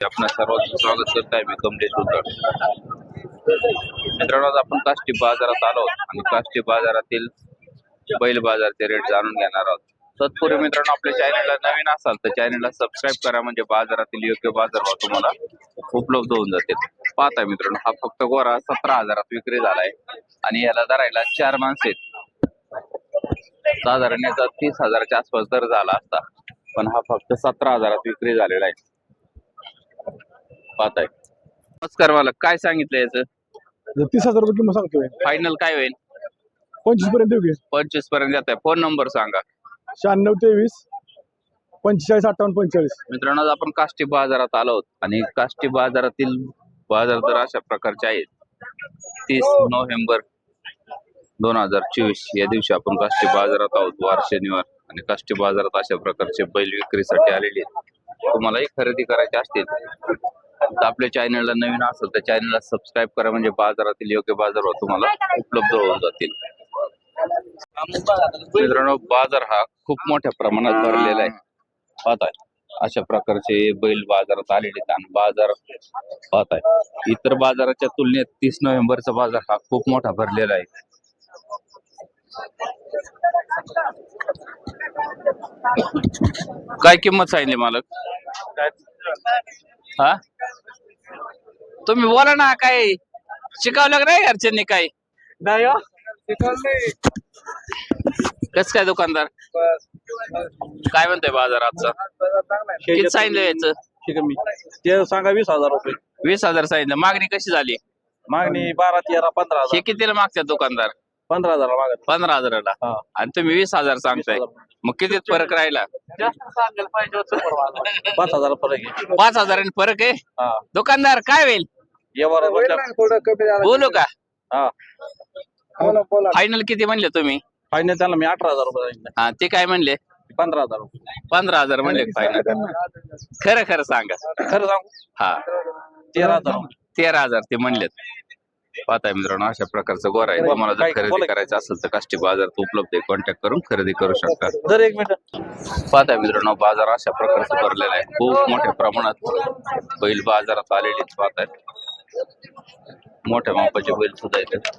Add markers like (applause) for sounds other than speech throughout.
आपण सर्वांचं स्वागत करत आहे मी कमलेश उद्धव मित्रांनो आज आपण काष्टी बाजारात आलो आणि काष्टी बाजारातील बैल बाजारचे रेट जाणून घेणार आहोत. तत्पूर्वी मित्रांनो आपल्या चॅनलला नवीन असाल तर चॅनलला सबस्क्राईब करा म्हणजे बाजारातील योग्य बाजारभाव तुम्हाला उपलब्ध होऊन जातील. पाहता मित्रांनो हा फक्त गोरा सतरा हजारात विक्री झालाय आणि याला धरायला चार माणसे आहेत. साधारण याचा तीस हजाराच्या आसपास दर झाला असता पण हा फक्त सतरा हजारात विक्री झालेला आहे. पाहताय नमस्कार मला काय सांगितलं याचं? तीस हजार रुपये किंमत सांगतोय. फायनल काय होईल? पंचवीसपर्यंत देऊ की. पंचवीसपर्यंत येत आहे फोन नंबर सांगा. शहाण्णव तेवीस पंचेचाळीस अठ्ठावन्न पंचेचाळीस. मित्रांनो आज आपण काष्टी बाजारात आलो आहोत. आणि काष्टी बाजारातील बाजार दर अशा प्रकारचे आहेत. तीस नोव्हेंबर दोन हजार चोवीस या दिवशी आपण काष्टी बाजारात आहोत वार शनिवार. आणि काष्टी बाजारात अशा प्रकारचे बैल विक्रीसाठी आलेले आहेत. तुम्हालाही खरेदी करायचे असतील तर आपल्या चॅनलला नवीन असेल तर चॅनलला सबस्क्राईब करा. म्हणजे बाजारातील योग्य बाजारभाव तुम्हाला उपलब्ध होऊन जातील. मित्रांनो बाजार हा खूप मोठ्या प्रमाणात भरलेला आहे. पाहताय. अशा प्रकारचे बैल बाजारात आलेले आणि बाजार पाहताय. इतर बाजाराच्या तुलनेत तीस नोव्हेंबरचा बाजार हा खूप मोठा भरलेला आहे. काय किंमत सांगितली मालक? हा? तुम्ही बोला ना काय शिकवलं का नाही घरच्यांनी काय कस काय दुकानदार? काय म्हणतोय बाजार आजचा किती सांगितलं याचं? ते सांगा वीस हजार रुपये. वीस हजार सांगितलं. मागणी कशी झाली? मागणी बारा तेरा पंधरा हजार. हे कितीला मागतात दुकानदार? पंधरा हजार मागत. पंधरा हजाराला? हा. आणि तुम्ही वीस हजार सांगताय. मग किती फरक राहिला? पाच हजार फरक आहे. पाच हजारांनी फरक आहे? हा. दुकानदार काय होईल? बोलू का? हा. फायनल किती म्हणले तुम्ही? फायनल त्याला मी अठरा हजार रुपये सांगितलं. हा ते काय म्हणले? पंधरा हजार रुपये. पंधरा हजार म्हणले फायनल खरं खरं सांगा. खरं सांगू? हा. तेरा हजार. रुपये. तेरा हजार ते म्हणलेत. पाहताय मित्रांनो अशा प्रकारचं गोर आहे. तुम्हाला जर खरेदी. करायचं असेल तर काष्टी बाजारात उपलब्ध आहे. कॉन्टॅक्ट करून खरेदी करू शकता. दर एक मिनिट. पाहताय मित्रांनो बाजार अशा प्रकारचं भरलेला आहे. खूप मोठ्या प्रमाणात बैल बाजारात आलेले पाहताय. मोठ्या मापाचे बैल सुद्धा येतात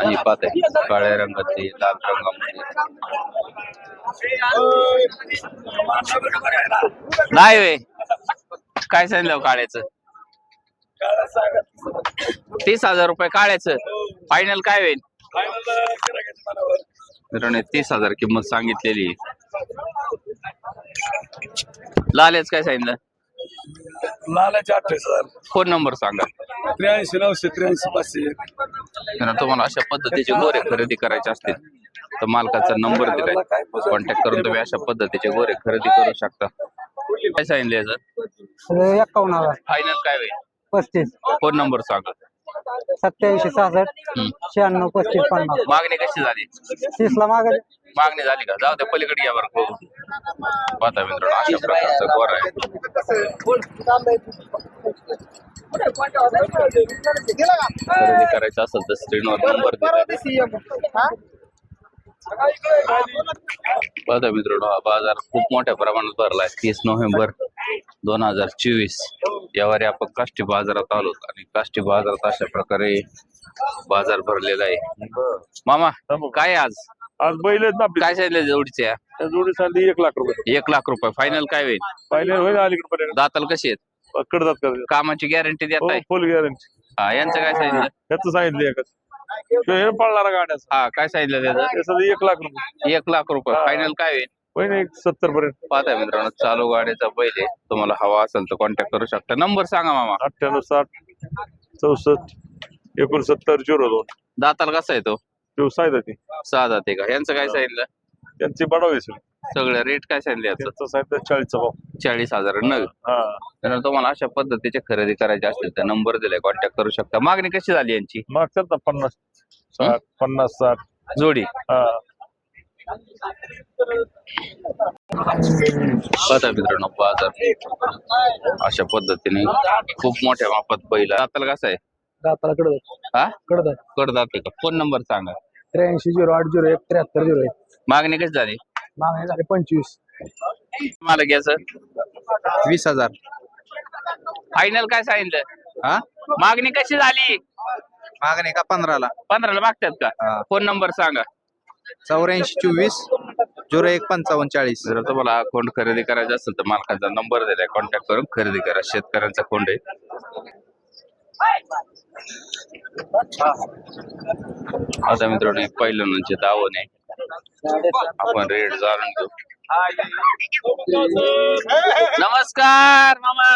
आणि पाहताय काळ्या रंगाचे लाल रंगामध्ये. नाही वे. काय सांगितलं हो काळ्याचं? तीस हजार रुपये काढायचं. फायनल काय होईल? मित्रांनो तीस हजार किंमत सांगितलेली लालेच काय सांगितलं? लालाचे अठ्ठावीस हजार. फोन नंबर सांगा. त्र्याऐंशी नऊशे त्र्याऐंशी पाचशे मित्रांनो तुम्हाला अशा पद्धतीचे गोरे खरेदी करायचे असतील तर मालकाचा नंबर दिलाय. कॉन्टॅक्ट करून तुम्ही अशा पद्धतीचे गोरे खरेदी करू शकता. काय सांगितलं हजार. फायनल काय होईल? पस्तीस. फ़ोन नंबर सांगा. सत्याऐंशी सहासष्ट हम्म. शहाण्णव पस्तीस पन्नास. मागणी कशी झाली? तीसला मागे मागणी झाली का? जाऊ द्या पलीकडे घ्या बरं. बघू. पाहता मित्रांनो अशा प्रकारचा गोर आहे. खरेदी करायचं असेल तर स्क्रीनवर नंबर दिला पाहता मित्रांनो हा बाजार खूप मोठ्या प्रमाणात भरलाय. तीस नोव्हेंबर दोन हजार चोवीस. यावारी आपण काष्टी बाजारात आलो आणि काष्टी बाजारात अशा प्रकारे बाजार भरलेला आहे. मामा काय आज? आज बैल आहेत ना आपली. काय सांगितलं जोडीचे? त्या जोडीसाठी एक लाख रुपये. एक लाख रुपये. फायनल काय होईल? पहिले होईल अलीकडे पर्यंत दाताल कसे आहेत? कडतात कर. कामाची गॅरंटी देत आहे फुल गॅरंटी हा यांचं काय सांगितलं? त्याचं सांगितलं एकच. हे पळणारा गाड्याचा हा काय सांगितलं त्याचं? एक लाख रुपये. एक लाख रुपये. फायनल काय होईल? होईल एक सत्तर पर्यंत. पाहताय मित्रांनो चालू गाडीचा बैल आहे. तुम्हाला हवा असेल तर कॉन्टॅक्ट करू शकता. नंबर सांगा मामा. अठ्ठ्याण्णव साठ चौसष्ट एकोणसत्तर झिरो दोन. दाताल कसा आहे तो? तो सहा जाते. का? यांचं काय सांगितलं? त्यांची बडावे सगळं रेट काय सांगितलं याचं त्यांचं साहित्य चाळीसचा भाव. चाळीस हजार नग. हा तर तुम्हाला अशा पद्धतीचे खरेदी करायचे असतील तर नंबर दिलाय कॉन्टॅक्ट करू शकता. मागणी कशी झाली यांची? मागतात ना पन्नास साठ पन्नास साठ. जोडी. हा. बघा मित्रांनो बाजार. अशा पद्धतीने खूप मोठ्या मापात पहिला दाताल कसा आहे? दाताला कडदात हा? कडदात कडदाते का? फोन नंबर सांगा? त्र्याऐंशी झिरो आठ झिरो एक त्र्याहत्तर झिरो एक. मागणी कशी झाली? मागणी झाली पंचवीस. मला घ्यायचं वीस हजार. फायनल काय सांगितलं? हा? मागणी कशी झाली? मागणी का पंधराला? पंधराला मागतात का. फोन नंबर सांगा. चौऱ्याऐंशी चोवीस झिरो एक पंचावन्न चाळीस. जर तुम्हाला अकाउंट खरेदी करायचं असेल तर मालकाचा नंबर दिलाय. कॉन्टॅक्ट करून खरेदी करा. शेतकऱ्यांचा कोंड आहे. आता मित्रांनो एक पहिलं म्हणजे दावण आहे. आपण रेट जाणून घेऊ. नमस्कार मामा.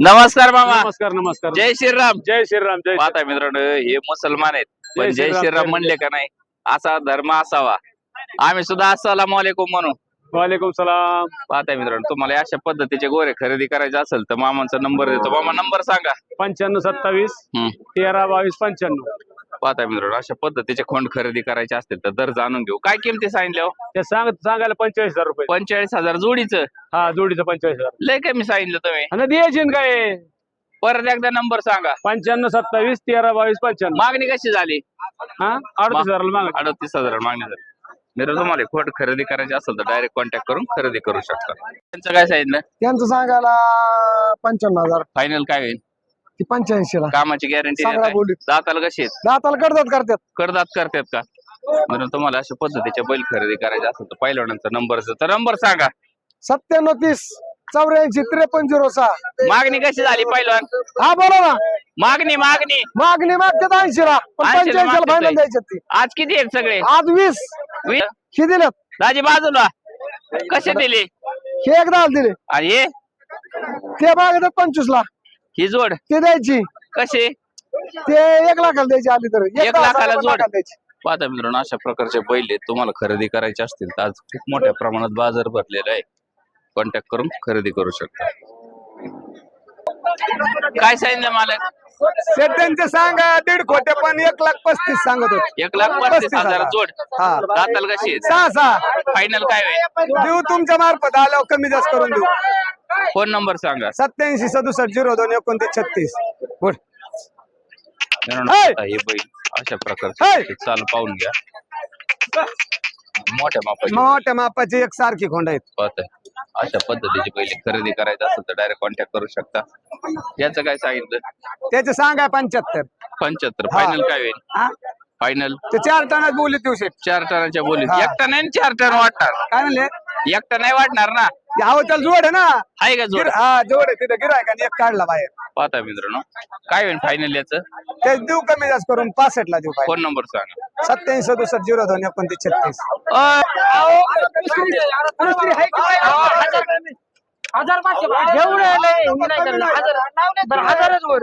नमस्कार मामा. नमस्कार नमस्कार. जय श्रीराम. जय श्रीराम जय पाहता मित्रांनो हे मुसलमान आहेत. पण जय श्रीराम, म्हणले का नाही? असा धर्म असावा. आम्ही सुद्धा अस्सलाम वालेकुम म्हणू. वालेकुम सलाम. पाहता मित्रांनो तुम्हाला अशा पद्धतीचे गोरे खरेदी करायचे असेल तर मामांचा नंबर देतो. मामा नंबर सांगा. पंच्याण्णव सत्तावीस. तेरा बावीस पंच्याण्णव. पाहता मित्रांनो अशा पद्धतीचे खोंड खरेदी करायचे असतील तर दर जाणून घेऊ. काय किमती सांगितल्या हो? ते सांग सांगायला पंचेचाळीस हजार रुपये. पंचेचाळीस हजार. जोडीचं? हा जोडीचं पंचेचाळीस हजार. लय कमी सांगितलं तुम्ही. आणि द्यायची ना काय? परत एकदा नंबर सांगा. पंच्याण्णव सत्तावीस तेरा बावीस पंच्याण्णव. मागणी कशी झाली? हा? अडतीस हजाराला मागा अडतीस हजार मागणी झाली. मित्रांनो तुम्हाला खोट खरेदी करायची असेल तर डायरेक्ट कॉन्टॅक्ट करून खरेदी करू शकता. त्यांचं काय सांगितलं? त्यांचं सांगायला पंच्याण्णव हजार. फायनल काय होईल? ती पंच्याऐंशी ला कामाची गॅरंटी सगळ्या बोलीत दाताला कशी आहेत? दाताला कडतात करतात. करदात करतात का? म्हणून तुम्हाला अशा पद्धतीच्या बैल खरेदी करायचे असेल तर पहिलवानांचा नंबर तर नंबर सांगा. सत्त्याण्णव तीस चौऱ्याऐंशी त्रेपन्न झिरो सहा. मागणी कशी झाली पहिलवान? हा बोला ना. मागणी मागणी. मागणी मागतात ऐंशी ला पण 80 ला पंच्याऐंशी ला मागतात फायनल आहे. द्यायच्यात ती. आज किती आहेत सगळे? आज वीस? ही दिलेत. दाजी बाजूला. कसे दिले? हे एकदा दिले. आणि हे? ते मागतात पंचवीस ला ही जोड. ते द्यायची कसे ते एक लाखाला द्यायची आली तर. एक लाखाला जोड. द्यायची. पाहता मित्रांनो अशा प्रकारचे बैल आहेत. तुम्हाला खरेदी करायचे असतील तर आज खूप मोठ्या प्रमाणात बाजार भरलेला आहे. कॉन्टॅक्ट करून खरेदी करू शकता. काय सांगितलं मालक? त्यांचे सांगा दीड खोटे पण एक लाख पस्तीस सांगत. होते एक लाख पस्तीस हजार. जोड. हा. दाताल कशी सहा सहा. फायनल काय होईल? देऊ तुमच्या मार्फत. आल्यावर कमी जास्त करून देऊ. फोन नंबर सांगा. सत्याऐंशी सदुसष्ट झिरो दोन एकोणतीस छत्तीस. बोल. मित्रांनो, हे! आता हे बैल अशा हे! प्रकारचे चालू पाहून घ्या. मोठ्या मापाची. मोठ्या मापाची एक सारखी खोंड आहेत. पाहत अशा पद्धतीची बैल खरेदी करायचं असेल तर डायरेक्ट कॉन्टॅक्ट करू शकता. याचं काय सांगितलं? त्याचे सांगाय पंच्याहत्तर. पंच्याहत्तर. फायनल काय होईल? हा? फायनल ते चार टनात बोलले दिवशी चार टनाच्या बोलीत हा. एक टन आहे आणि चार टन वाटणार. काय म्हणले? एक टन नाही वाटणार ना. यावं त्याला जोड आहे ना. आहे का जोड? गिर- हा जोड आहे. तिथं गिरायकाने एक काढला बाहेर. पाहता मित्रांनो. काय होईल फायनल याचं? ते देऊ कमी जास्त करून. पासष्ट ला देऊ पाहिजे फोन नंबर सांगा. सत्याऐंशी सदुसष्ट झिरो दोन एकोणतीस छत्तीस. हजारच वर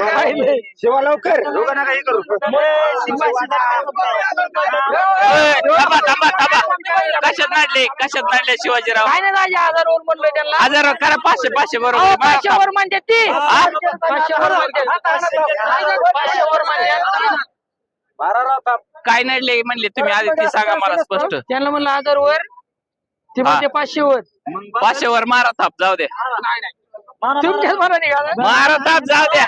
शिवा लवकर. ओय, थांबा थांबा थांबा. कशात नाडले कशात नाडले शिवाजीराव? काय नाही दाजी हजारवर म्हणलोय त्यांना. हजार करा पाचशे पाचशे बरोबर. पाचशेवर म्हणतात ती. पाचशेवर पाचशेवर काय नडले म्हणले तुम्ही? आधी ते सांगा मला स्पष्ट. त्यांना म्हणलं हजारवर ते म्हणते पाचशेवर पाचशेवर मारा थाप जाऊ द्या तुमच्याच मनाने घाला. मारा थाप जाऊ द्या.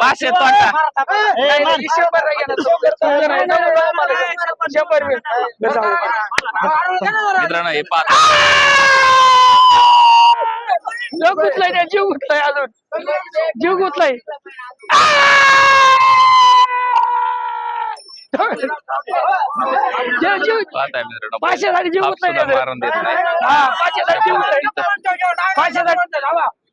पाचशे तोटा नाही, नाही, शंभर नाही घेणार. शंभर नाही, नाही, नाही, मला शंभर होईल. मित्रांनो हे पाच जीव गुतलाय त्या, जीव गुतलाय अजून. जीव गुतलाय. (laughs) जीव जीव पाहताय मित्रांनो पाचशेसाठी जीव थाप गुतलाय सुद्धा त्याचं. मारून देत नाही हा, पाचशेसाठी पाचशेसाठी जीव गुतलाय. (laughs) त्याचं ही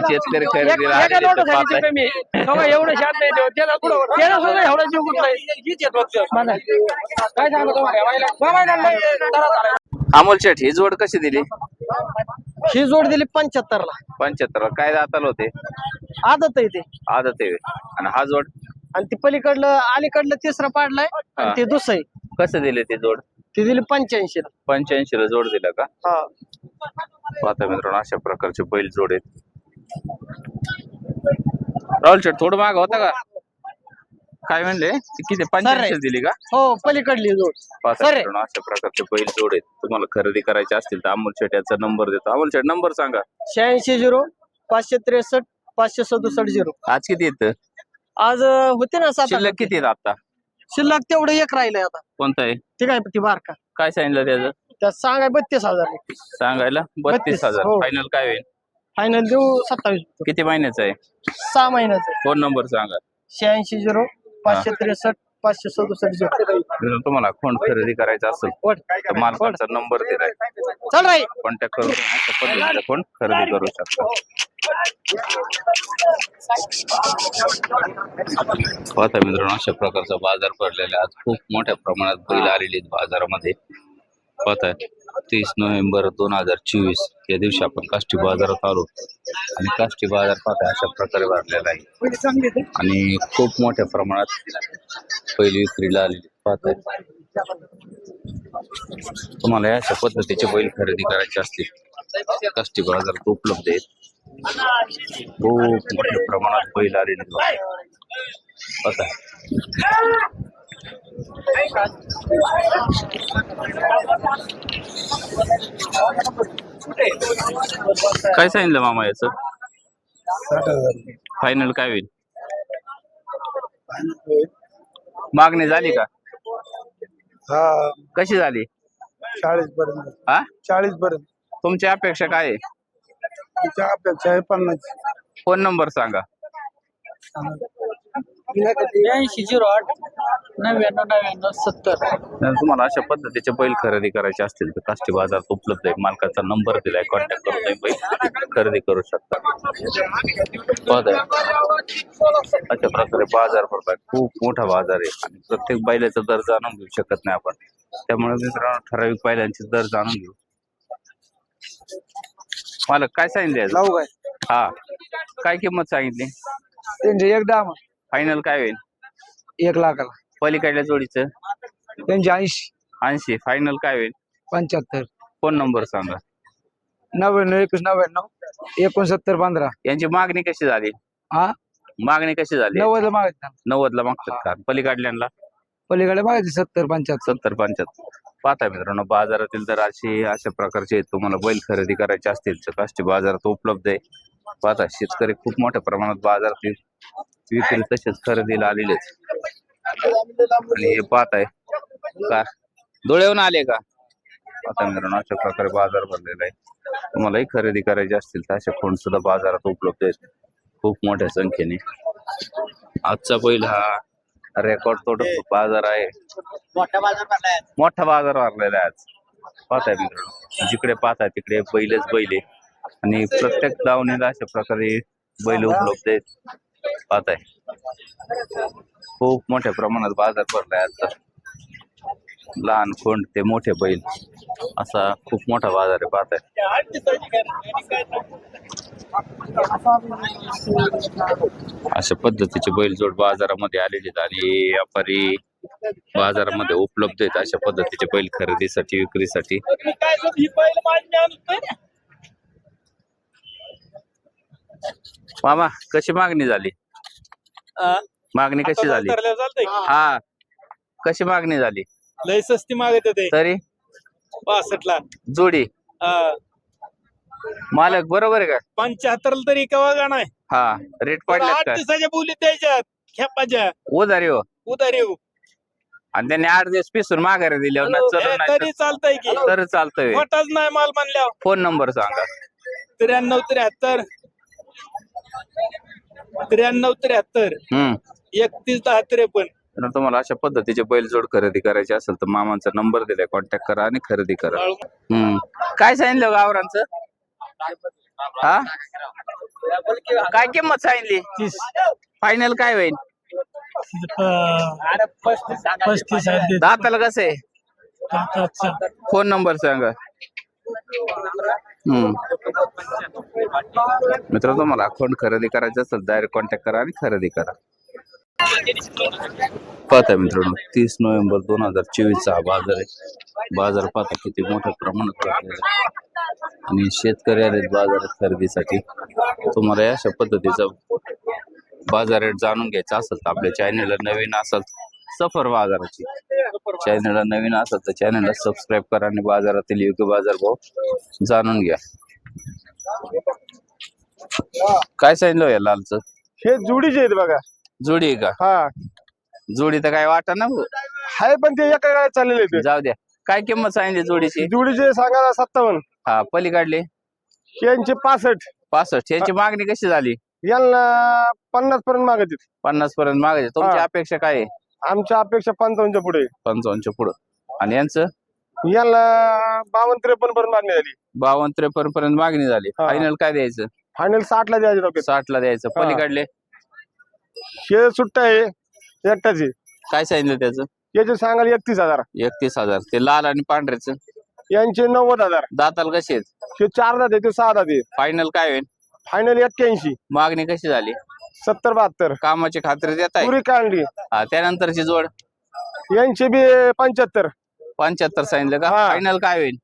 शेतकरी खरेदीला आलेले तर एवढं शांत नाही त्याला त्याला सुद्धा एवढा जीव गुंतलाय. काय सांगतो अमोल शेठ ही जोड कशी दिली ही जोड दिली पंच्याहत्तर ला पंच्याहत्तर काय दाताला होते? आदत आहे ते. आदत आहे. आणि हा जोड? आणि ती पलीकडलं अलीकडलं तिसरं पाडलाय आणि. ते दुसरं. आहे कसं दिले ते जोड? ती दिली पंच्याऐंशी ला पंच्याऐंशी ला जोड दिला का? हा. पाहता मित्रांनो अशा प्रकारचे बैल जोड आहेत. राहुल शेठ थोडं माग होता का? काय म्हणले? किती? पंच्याऐंशी दिली का? हो पलीकडली जोड. सर मित्रांनो अशा प्रकारचे बैल जोड आहेत. तुम्हाला खरेदी करायचे असतील तर अमोल शेठ याचा नंबर देतो. अमोल शेठ नंबर सांगा. शहाऐंशी झिरो पाचशे त्रेसष्ट पाचशे सदुसष्ट झिरो. आज किती येतं आज अं, होते ना सात आठ शिल्लक किती आहेत आता? शिल्लक तेवढं एक राहिलंय आता. कोणतं आहे? ते काय ती बारका. काय सांगितलं त्याचं? त्यात सांगाय बत्तीस हजार. सांगायला? बत्तीस बत्तीस, हजार. हो. फायनल काय होईल? फायनल देऊ सत्तावीस. किती महिन्याचं आहे? सहा महिन्याचं फोन नंबर सांगा. शहाऐंशी झिरो पाचशे त्रेसष्ट पाचशे सदुसष्ट तुम्हाला फोन खरेदी करायचा असेल. तर मालकाचा नंबर दिलाय. चल राई कॉन्टॅक्ट करून अशा पद्धतीने फोन खरेदी करू शकता. पाहता मित्रांनो अशा प्रकारचा बाजार भरलेला आहे. आज खूप मोठ्या प्रमाणात बैल आलेले आहेत बाजारामध्ये. पाहताय तीस नोव्हेंबर दोन हजार चोवीस या दिवशी आपण काष्टी बाजारात आलो. आणि काष्टी बाजार पाहत अशा प्रकारे भरलेला आहे. आणि खूप मोठ्या प्रमाणात पहिली विक्रीला आलेली पाहताय तुम्हाला या अशा पद्धतीचे बैल खरेदी करायचे असतील काष्टी बाजारात उपलब्ध आहेत. खूप मोठ्या प्रमाणात बैल आलेले पाहत आहे. काय सांगितलं मामा याचं? फायनल काय होईल? मागणी झाली का? हा. कशी झाली? चाळीस पर्यंत. हा? चाळीस पर्यंत. तुमची अपेक्षा काय आहे? तिच्या अपेक्षा आहे पन्नास. फोन नंबर सांगा. शहाऐंशी झिरो आठ नव्याण्णव नव्याण्णव सत्तर. जर तुम्हाला अशा पद्धतीचे बैल खरेदी करायचे असतील तर काष्टी बाजारात उपलब्ध आहे. मालकाचा नंबर दिलाय कॉन्टॅक्ट करून तुम्ही बैल. खरेदी करू शकता. बाजार अशा प्रकारे बाजार भरलाय खूप मोठा बाजार आहे. आणि प्रत्येक बैलाचा दर जाणून घेऊ शकत नाही आपण. त्यामुळे मित्रांनो ठराविक बैलांचे दर जाणून घेऊ. मालक काय सांगितले काय हा. काय किंमत सांगितली? त्यांचे एक दहा फायनल काय होईल? एक लाखाला. पलीकडल्या जोडीचं? त्यांचे ऐंशी. ऐंशी. फायनल काय होईल? पंच्याहत्तर. फोन नंबर सांगा? नव्याण्णव एकवीस नव्याण्णव एकोणसत्तर पंधरा. यांची मागणी कशी झाली? हा? मागणी कशी झाली? नव्वद मागायचे नव्वद ला मागतात का? पलीकडल्यांना? पलीकडे मागायचे सत्तर पंच्याहत्तर. सत्तर पंच्याहत्तर. पाहता मित्रांनो बाजारातील तर अशी अशा प्रकारचे. तुम्हाला बैल खरेदी करायचे असतील तर काष्टी बाजारात उपलब्ध आहे. पाहता शेतकरी खूप मोठ्या प्रमाणात बाजारात विक्री तसेच खरेदीला आलेलेच. आणि हे पाहताय. का डोळ्याहून आले का? पाहता मित्रांनो अशा प्रकारे बाजार भरलेला आहे. तुम्हालाही खरेदी करायची असतील तर असे फोन सुद्धा बाजारात उपलब्ध आहेत. खूप मोठ्या संख्येने. आजचा बैल हा. रेकॉर्ड तोड बाजार आहे मोठा बाजार भरलेला आहे आज. पाहताय मित्रांनो. जिकडे पाहताय तिकडे बैलच बैल आहे. आणि प्रत्येक दावणीला अशा प्रकारे बैल उपलब्ध आहेत. पाहताय. खूप मोठ्या प्रमाणात बाजार भरलाय आजचा. लहान कोंड ते मोठे बैल. असा खूप मोठा बाजार आहे पाहताय. अशा पद्धतीचे बैलजोड बाजारामध्ये आलेले आहेत आणि व्यापारी बाजारामध्ये उपलब्ध आहेत अशा पद्धतीचे बैल खरेदीसाठी विक्रीसाठी. मामा कशी मागणी झाली? मागणी कशी झाली? हा. कशी मागणी झाली? लय सस्ती मागत होते. तरी? बासष्ट ला जोडी मालक बरोबर आहे का? पंच्याहत्तर तरी केव्हा गाणं आहे हा. रेट पडल्यात आठ का? दिवसाच्या बोलीत द्यायच्यात. खेपाच्या उधारी हो. उधार येऊ आणि त्यांनी आठ दिवस पिसून माघारी दिल्यावर ना तरी चालतंय की. तर- तर चालतंय नाही माल म्हणल्यावर. फोन नंबर सांगा. त्र्याण्णव त्र्याहत्तर त्र्याण्णव त्र्याहत्तर. हम्म. एकतीस दहा त्रेपन्न. तर तुम्हाला अशा पद्धतीचे बैलजोड खरेदी करायचे असेल तर मामांचा नंबर दिलाय कॉन्टॅक्ट करा आणि खरेदी करा. हम्म. काय सांगितलं गावरांचं हा? काय किंमत सांगितली? तीस. फायनल काय होईल? पस्तीस. दाताला कसं आहे? फोन नंबर सांगा. मित्र तुम्हाला अकाउंट खरेदी करायचं असेल डायरेक्ट कॉन्टॅक्ट करा आणि खरेदी करा. पाहता मित्रांनो तीस नोव्हेंबर दोन हजार चोवीस चा बाजार आहे. बाजार पाहता किती मोठ्या प्रमाणात आणि शेतकरी आलेत बाजारात खरेदीसाठी. तुम्हाला या अशा पद्धतीचा बाजार रेट जाणून घ्यायचा असेल तर आपल्या चॅनेलला नवीन असाल सफर बाजाराची. चॅनलला नवीन असेल तर चॅनलला सबस्क्राईब करा आणि बाजारातील योग्य बाजार भाव जाणून घ्या. काय सांगितलं या लालचं? हे जुडीचे आहेत बघा. जोडी आहे का? हा. जोडी तर काय वाटा ना भाऊ. हाय पण ते एका गाड्यात चाललेले आहेत. जाऊ द्या. काय किंमत सांगितली जोडीची? जुडीचे सांगा सत्तावन्न. हा पलीकडली यांचे पासष्ट. पासष्ट. याची मागणी कशी झाली? यांना पन्नास पर्यंत मागत आहेत. पन्नास पर्यंत मागायची तुमची हा. अपेक्षा काय आहे? आमच्या अपेक्षा पंचावन्नच्या पुढे. पंचावन्नच्या पुढं. आणि यांचं? यांना बावन्न त्रेपन्न पर्यंत मागणी झाली. बावन्न त्रेपन्न पर्यंत मागणी झाली. हा. फायनल काय द्यायचं? फायनल साठ ला द्यायचे डोक्यात. साठ ला द्यायचं. हा. पलीकडले? हे सुट्ट आहे. एकटाचे काय सांगितलं त्याचं? याचे सांगाल एकतीस हजार. एकतीस हजार. ते लाल आणि पांढऱ्याचं. यांचे नव्वद हजार. दाताल कसे आहेत? हे चार दाते ते सहा दाते फायनल काय होईल? फायनल एक्क्याऐंशी. मागणी कशी झाली? सत्तर बहात्तर. कामाची खात्री देत आहे पुरी कांडी. हा त्यानंतरची जोड? यांचे बी पंच्याहत्तर. पंच्याहत्तर सांगितलं का? हा. फायनल काय होईल?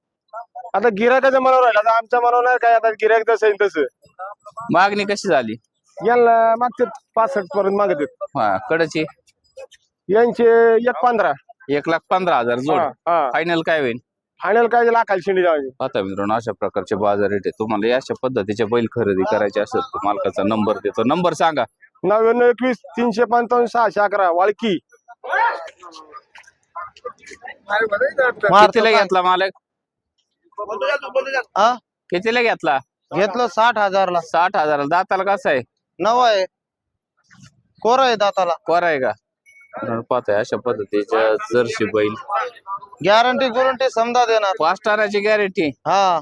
आता गिरायकाच्या मनावर राहिला? आता आमच्या मनावर नाही काय? आता गिरायक जसं येईल तसं. मागणी कशी झाली? यांना मागचे पासष्ट पर्यंत मागत आहेत. हा कडची? यांचे एक पंधरा. एक लाख पंधरा हजार जोड. हा फायनल काय होईल? फायनल काय लाखाल शिंडी जायची आता मित्रांनो अशा प्रकारचे बाजार रेट आहे तुम्हाला या अशा पद्धतीचे बैल खरेदी करायचे असेल तर मालकाचा नंबर देतो. नंबर सांगा. नव्याण्णव एकवीस तीनशे पंचावन्न सहाशे अकरा वाळकी. कितीला घेतला मालक? हा? कितीला घेतला? घेतलं साठ हजारला. साठ हजार दाताला कसा आहे? नव आहे. कोर आहे दाताला. कोरा आहे का? मित्रांनो, पाहताय अशा पद्धतीच्या जर्सी बैल. गॅरंटी गुरंटी समजा देणार. पाच टाराची गॅरंटी हा.